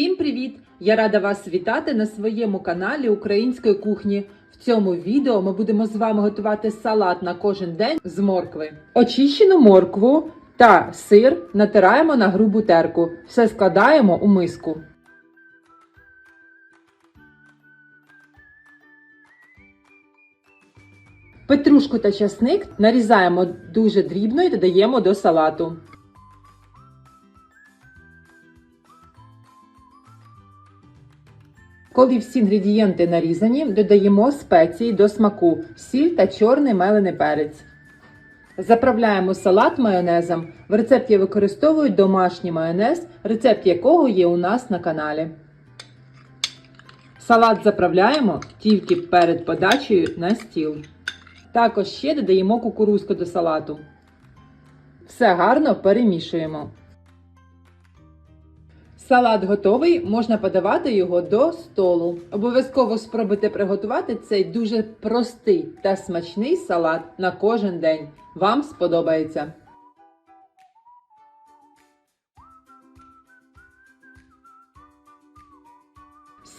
Всім привіт! Я рада вас вітати на своєму каналі Української кухні. В цьому відео ми будемо з вами готувати салат на кожен день з моркви. Очищену моркву та сир натираємо на грубу терку. Все складаємо у миску. Петрушку та часник нарізаємо дуже дрібно і додаємо до салату. Коли всі інгредієнти нарізані, додаємо спеції до смаку, сіль та чорний мелений перець. Заправляємо салат майонезом. В рецепті використовують домашній майонез, рецепт якого є у нас на каналі. Салат заправляємо тільки перед подачею на стіл. Також ще додаємо кукурузку до салату. Все гарно перемішуємо. Салат готовий, можна подавати його до столу. Обов'язково спробуйте приготувати цей дуже простий та смачний салат на кожен день. Вам сподобається.